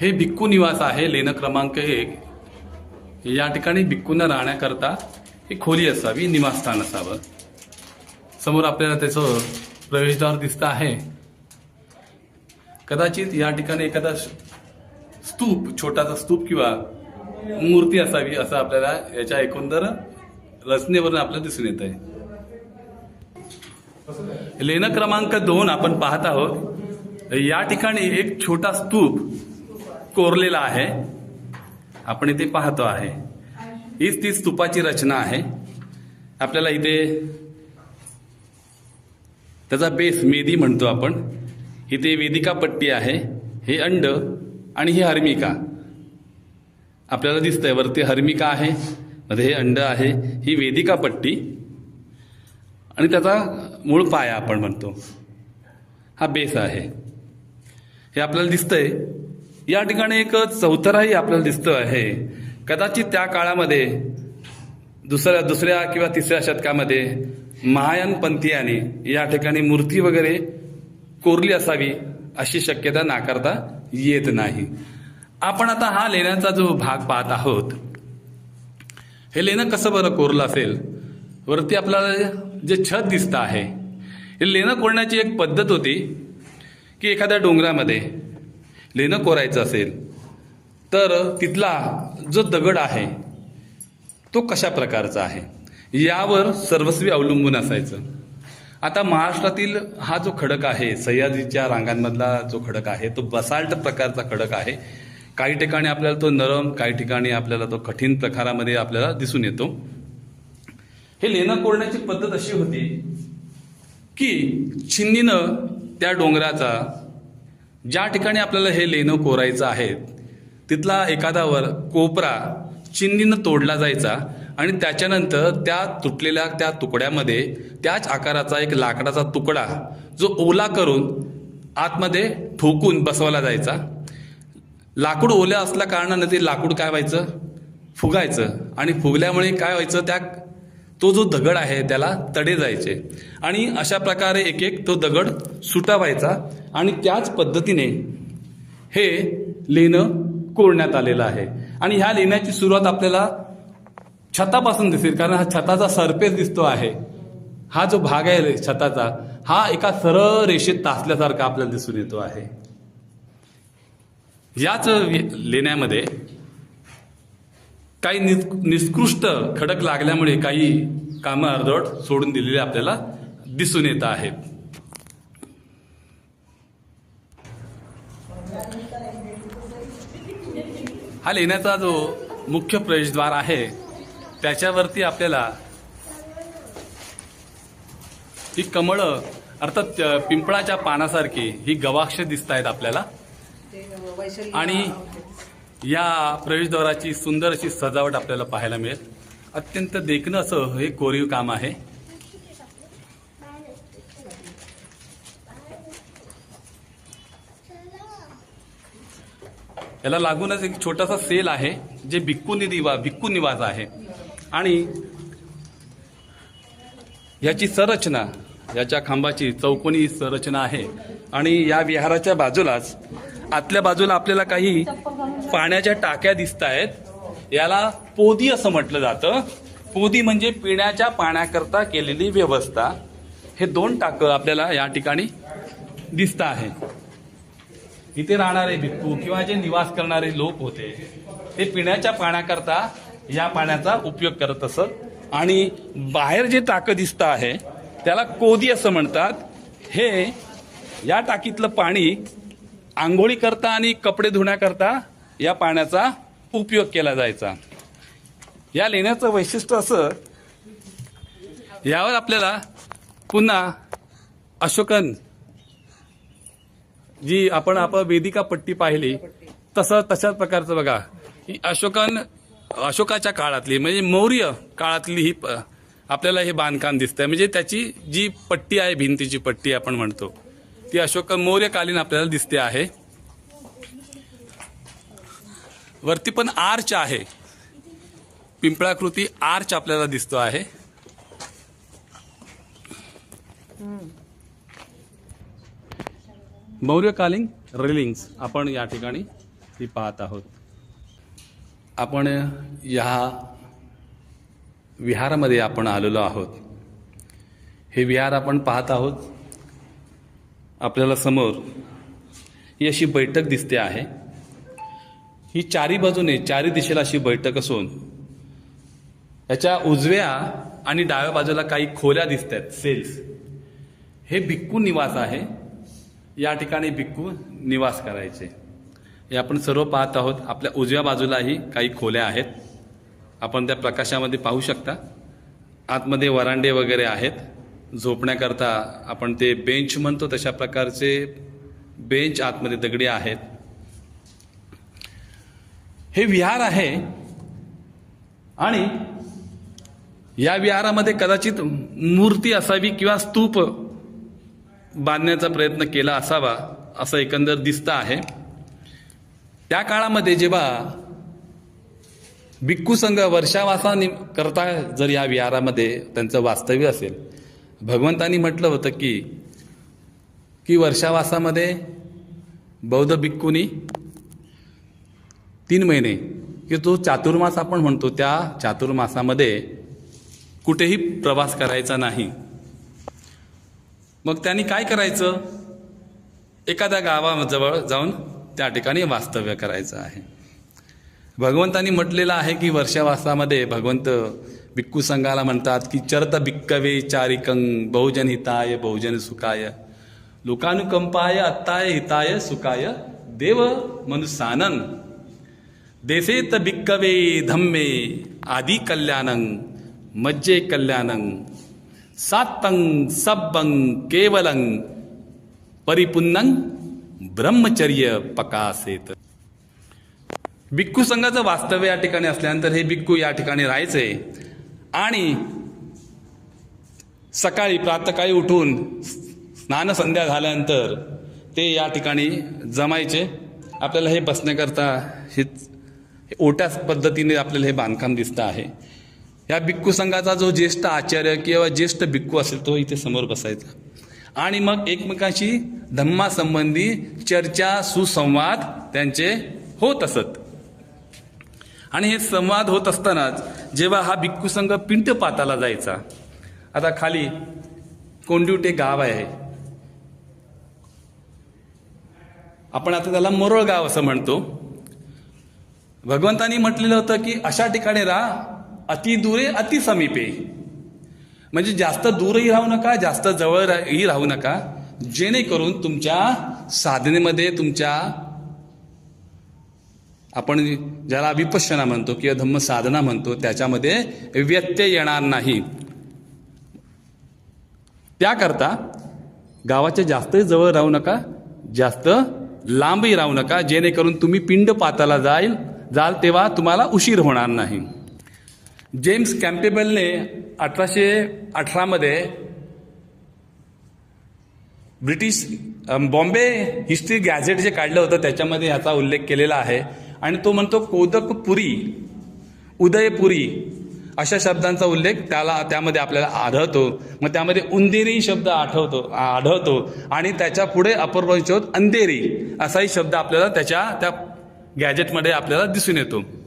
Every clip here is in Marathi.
हे भिक्खू निवास आहे लेणं क्रमांक एक. या ठिकाणी भिक्खूंना राहण्याकरता एक खोली असावी निवासस्थान असावं. समोर आपल्याला त्याचं प्रवेशद्वार दिसतं आहे. कदाचित या ठिकाणी एखादा स्तूप छोटासा स्तूप किंवा मूर्ती असावी असं आपल्याला याच्या एकंदर रचनेवरून आपल्याला दिसून येत आहे लेणं क्रमांक दोन आपण पाहत आहोत. या ठिकाणी एक छोटा स्तूप कोरलेला आहे. आपण इथे पाहतो आहे. हीच ती स्तूपाची रचना आहे. आपल्याला इथे त्याचा बेस मेदी म्हणतो आपण. इथे वेदिका पट्टी आहे. हे अंड आणि ही हर्मिका. आपल्याला दिसतंय वरती हर्मिका आहे. मध्ये हे अंड आहे. ही वेदिका पट्टी. आणि त्याचा मूळ पाया आपण म्हणतो. हा बेस आहे. हे आपल्याला दिसतंय. या ठिकाणी एक चौथराही आपल्याला दिसतो आहे. कदाचित त्या काळामध्ये दुसऱ्या दुसऱ्या किंवा तिसऱ्या शतकामध्ये महायान पंथीयाने या ठिकाणी मूर्ती वगैरे कोरली असावी अशी शक्यता नाकारता येत नाही. आपण आता हा लेण्याचा जो भाग पाहत आहोत हे लेणं कसं बरं कोरलं असेल? वरती आपल्याला जे छत दिसतं आहे हे लेणं कोरण्याची एक पद्धत होती की एखाद्या डोंगरामध्ये लेणं कोरायचं असेल तर तिथला जो दगड आहे तो कशा प्रकारचा आहे? यावर सर्वस्वी अवलंबून असायचं. आता महाराष्ट्रातील हा जो खडक आहे सह्याद्रीच्या रांगांमधला जो खडक आहे तो बसाल्ट प्रकारचा खडक आहे. काही ठिकाणी आपल्याला तो नरम काही ठिकाणी आपल्याला तो कठीण प्रकारामध्ये आपल्याला दिसून येतो. हे लेणं कोरण्याची पद्धत अशी होती की छिन्नीनं त्या डोंगराचा ज्या ठिकाणी आपल्याला हे लेणं कोरायचं आहे तिथला एखादावर कोपरा चिन्नीनं तोडला जायचा आणि त्याच्यानंतर त्या तुटलेल्या त्या तुकड्यामध्ये त्याच आकाराचा एक लाकडाचा तुकडा जो ओला करून आतमध्ये ठोकून बसवला जायचा. लाकूड ओल्या असल्या कारणानं ते लाकूड काय व्हायचं? फुगायचं. आणि फुगल्यामुळे काय व्हायचं? त्या तो जो दगड आहे त्याला तडे जायचे. आणि अशा प्रकारे एक एक तो दगड सुटा व्हायचा आणि त्याच पद्धतीने हे लेणं कोरण्यात आलेलं आहे. आणि ह्या लेण्याची सुरुवात आपल्याला छतापासून दिसेल कारण हा छताचा सरफेस दिसतो आहे. हा जो भाग आहे छताचा हा एका सरळ रेषेत तासल्यासारखा आपल्याला दिसून येतो आहे. याच लेण्यामध्ये काही निस निष्कृष्ट खडक लागल्यामुळे काही कामं अर्धवट सोडून दिलेले आपल्याला दिसून येत आहेत. हा लेण्याचा जो मुख्य प्रवेशद्वार आहे त्याच्यावरती आपल्याला ही कमळं अर्थात पिंपळाच्या पानासारखी ही गवाक्ष दिसत आहेत आपल्याला आणि या प्रवेशद्वाराची सुंदर अशी सजावट आपल्याला पाहायला मिळेल. अत्यंत देखणं असं हे कोरीव काम आहे. याला लागूनच एक छोटासा सेल आहे जे भिक्खू निवा भिक्खू निवास आहे. आणि याची संरचना याच्या खांबाची चौकोनी संरचना आहे. आणि या विहाराच्या बाजूलाच आतल्या बाजूला आपल्याला काही पाण्याच्या टाक्या दिसत आहेत. याला पोदी असं म्हटलं जातं. पोदी म्हणजे पिण्याच्या पाण्याकरता केलेली व्यवस्था. हे दोन टाकं आपल्याला या ठिकाणी दिसत आहे इथे राहणारे भिक्खू किंवा जे निवास करणारे लोक होते ते पिण्याच्या पाण्याकरता या पाण्याचा उपयोग करत असत. आणि बाहेर जे टाकं दिसतं आहे त्याला कोदी असं म्हणतात. हे या टाकीतलं पाणी आंघोळी करता आणि कपडे धुण्याकरता या पाण्याचा उपयोग केला जायचा. या लेण्याचं वैशिष्ट्य असं यावर आपल्याला पुन्हा अशोकन जी आपण आपण वेदिका पट्टी पाहिली तसं तशाच प्रकारचं बघा. ही अशोकन अशोकाच्या काळातली म्हणजे मौर्य काळातली ही प- आपल्याला हे बांधकाम दिसतंय. म्हणजे त्याची जी पट्टी आहे भिंतीची पट्टी आपण म्हणतो ती अशोक मौर्यकालीन आपल्याला दिसते आहे. वरती पण आर्च आहे. पिंपळाकृती आर्च आपल्याला दिसतो आहे. मौर्यकालीन रेलिंग्स आपण या ठिकाणी ती पाहत आहोत. आपण या विहारामध्ये आपण आलेलो आहोत. हे विहार आपण पाहत आहोत. आपल्याला समोर ही अशी बैठक दिसते आहे. ही चारी बाजूने चारी दिशेला अशी बैठक असून याच्या उजव्या आणि डाव्या बाजूला काही खोल्या दिसत आहेत सेल्स हे भिक्खू निवास आहे. या ठिकाणी भिक्खू निवास करायचे. हे आपण सर्व पाहत आहोत. आपल्या उजव्या बाजूलाही काही खोल्या आहेत. आपण त्या प्रकाशामध्ये पाहू शकता. आतमध्ये वरांडे वगैरे आहेत. झोपण्याकरता आपण ते बेंच म्हणतो तशा प्रकारचे बेंच आतमध्ये दगडी आहेत. हे विहार आहे. आणि या विहारामध्ये कदाचित मूर्ती असावी किंवा स्तूप बांधण्याचा प्रयत्न केला असावा असं एकंदर दिसतं आहे. त्या काळामध्ये जेव्हा भिक्खू संघ वर्षावासाने करता जर या विहारामध्ये त्यांचं वास्तव्य असेल भगवंतांनी म्हटलं होतं की की वर्षावासामध्ये बौद्ध भिक्खूनी तीन महिने की तो चातुर्मास आपण म्हणतो त्या चातुर्मासामध्ये कुठेही प्रवास करायचा नाही. मग त्यांनी काय करायचं? एखाद्या गावाजवळ जाऊन त्या ठिकाणी वास्तव्य करायचं आहे. भगवंतांनी म्हटलेलं आहे की वर्षावासामध्ये भगवंत भिक्खू संघाला म्हणतात की चरत भिक्कवे चारिकंग बहुजन हिताय बहुजन सुखाय लोकानुकंपाय अत्ताय हिताय सुखाय देव मनुसानन देसेत भिक्कवे धम्मे आदि कल्याणंग मज्जे कल्याणंग सात्तंग सब्बंग केवलंग परिपुन्नंग ब्रह्मचर्य पकासेत. भिक्खू संघाचं वास्तव्य या ठिकाणी असल्यानंतर हे भिक्खू या ठिकाणी राहायचे. आणि सकाळी प्रातकाळी उठून स्नान संध्या झाल्यानंतर ते या ठिकाणी जमायचे. आपल्याला हे बसण्याकरता हे हे पद्धतीने आपल्याला हे बांधकाम दिसतं आहे. या भिक्खू संघाचा जो ज्येष्ठ आचार्य किंवा ज्येष्ठ भिक्खू असेल तो इथे समोर बसायचा. आणि मग एकमेकांशी धम्मासंबंधी चर्चा सुसंवाद त्यांचे होत असत. आणि हे संवाद होत असतानाच जेव्हा हा भिक्खू संघ पिंटपाताला जायचा. आता खाली कोंडिवटे गाव आहे. आपण आता त्याला मोरोळ गाव असं म्हणतो. भगवंतानी म्हटलेलं होतं की अशा ठिकाणी राहा अतिदूरे अतिसमीपे म्हणजे जास्त दूरही राहू नका जास्त जवळही राहू नका जेणेकरून तुमच्या साधनेमध्ये तुमच्या आपण ज्याला विपश्यना म्हणतो किंवा धम्म साधना म्हणतो त्याच्यामध्ये व्यत्यय येणार नाही. त्याकरता गावाच्या जास्तही जवळ राहू नका जास्त लांबही राहू नका जेणेकरून तुम्ही पिंड पाताला जाईल जाल तेव्हा तुम्हाला उशीर होणार नाही. जेम्स कॅम्पेबलने अठराशे अठरामध्ये ब्रिटिश बॉम्बे हिस्ट्री गॅझेट जे काढलं होतं त्याच्यामध्ये ह्याचा उल्लेख केलेला आहे. आणि तो म्हणतो कोदकपुरी उदयपुरी अशा शब्दांचा उल्लेख त्याला त्यामध्ये आपल्याला आढळतो. मग त्यामध्ये उंदेरी शब्द आठवतो आढळतो. आणि त्याच्या पुढे अपर शोध अंधेरी असाही शब्द आपल्याला त्याच्या त्या गॅजेटमध्ये आपल्याला दिसून येतो.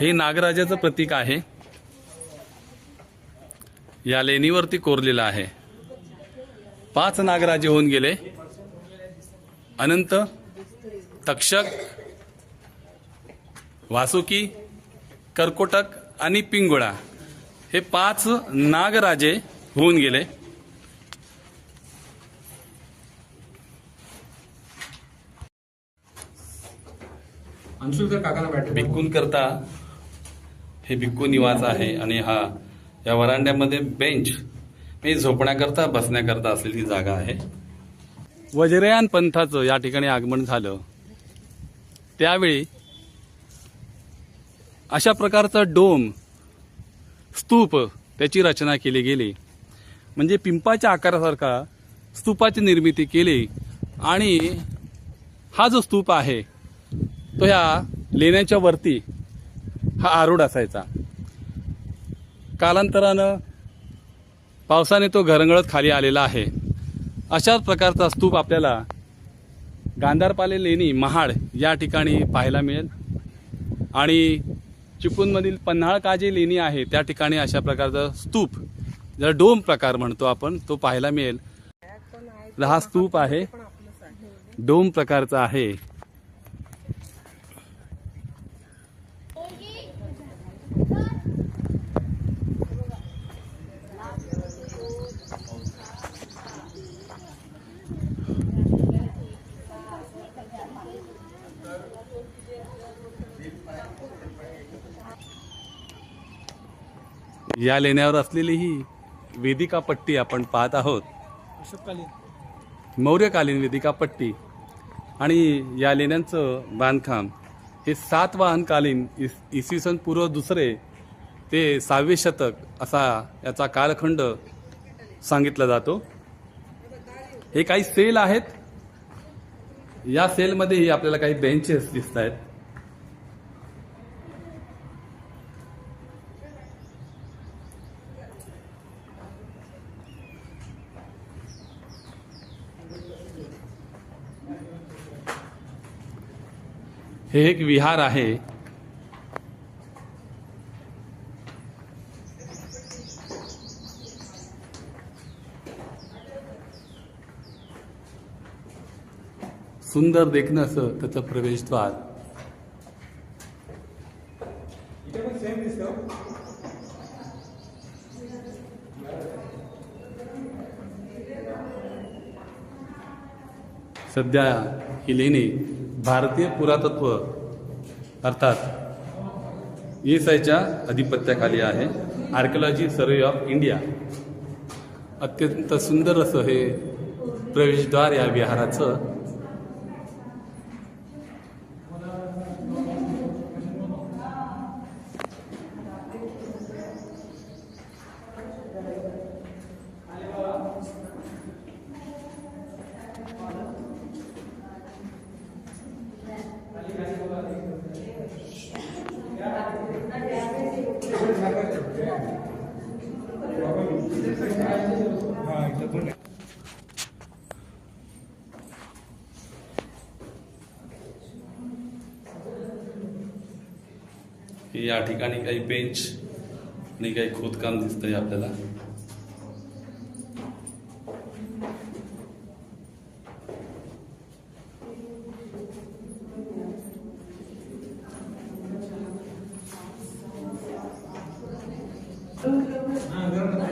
हे नागराजाचं प्रतीक आहे. या लेणीवरती कोरलेलं आहे. पाच नागराजे होऊन गेले. अनंत तक्षक वासुकी कर्कोटक आणि पिंगुळा हे पाच नागराजे होऊन गेले. अंशुलकर काकाला भिक्कून करता हे भिक्खू निवास आहे आणि हा या वरांड्यामध्ये बेंच. मी झोपण्याकरता बसण्याकरता असलेली जागा आहे. वज्रयान पंथाचं या ठिकाणी आगमन झालं. त्यावेळी अशा प्रकारचा डोम स्तूप त्याची रचना केली गेली. म्हणजे पिंपाच्या आकारासारखा स्तूपाची निर्मिती केली आणि हा जो स्तूप आहे तो ह्या लेण्याच्या वरती हा आरूढ असायचा. कालांतरानं पावसाने तो घरंगळत खाली आलेला आहे. अशाच प्रकारचा स्तूप आपल्याला गांधारपाले लेणी महाड या ठिकाणी पाहायला मिळेल. आणि चिपळूणमधील पन्हाळ काजे लेणी आहे त्या ठिकाणी अशा प्रकारचा स्तूप ज्याला डोम प्रकार म्हणतो आपण तो पाहायला मिळेल. हा स्तूप आहे. डोम प्रकारचा आहे. या लेण्यावर असलेली ही वेदिका पट्टी आपण पाहत आहोत. मौर्यकालीन वेदिका पट्टी आणि या लेण्यांचं बांधकाम. हे सातवाहनकालीन इस इसवी सन पूर्व दुसरे ते सहावे शतक असा याचा कालखंड सांगितला जातो. हे काही सेल आहेत. या सेलमध्येही आपल्याला काही बेंचेस दिसत आहेत हे एक विहार आहे. सुंदर देखणं असं त्याचं प्रवेशद्वार. दिसतं सध्या ही लेणी भारतीय पुरातत्व अर्थात एसआयच्या अधिपत्याखाली आहे. आर्किओलॉजी सर्वे ऑफ इंडिया अत्यंत सुंदर असं हे प्रवेशद्वार या विहाराचं हा इथं पण या ठिकाणी काही बेंच आणि काही खोदकाम दिसतंय आपल्याला.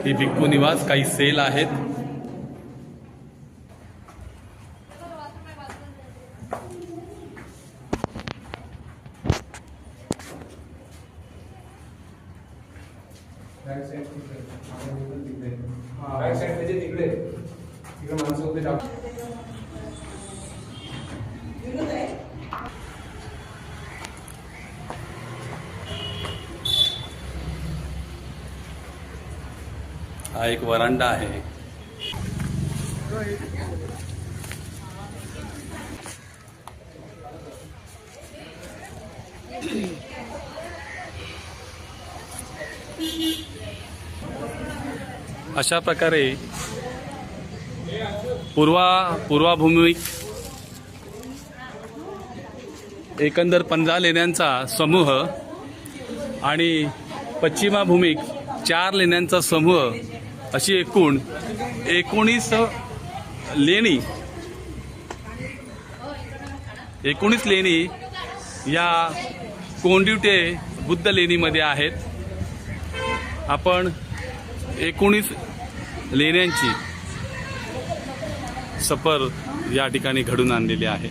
ही भिक्खू निवास काही सेल आहेत बॅक साईड तिकडे आपण इकडे तिकडे बॅक साईड त्याचे तिकडे तिकडे माणसं उभे टाक हा एक वरांडा आहे. अशा प्रकारे पूर्वा पूर्वाभूमिक एकंदर पंधरा लेण्यांचा समूह आणि पश्चिमाभूमिक चार लेण्यांचा समूह अशी एकूण एकोणीस लेणी एकोणीस लेणी या कोंडिवटे बुद्ध लेणीमध्ये आहेत. आपण एकोणीस लेण्यांची सफर या ठिकाणी घडून आणलेली आहे.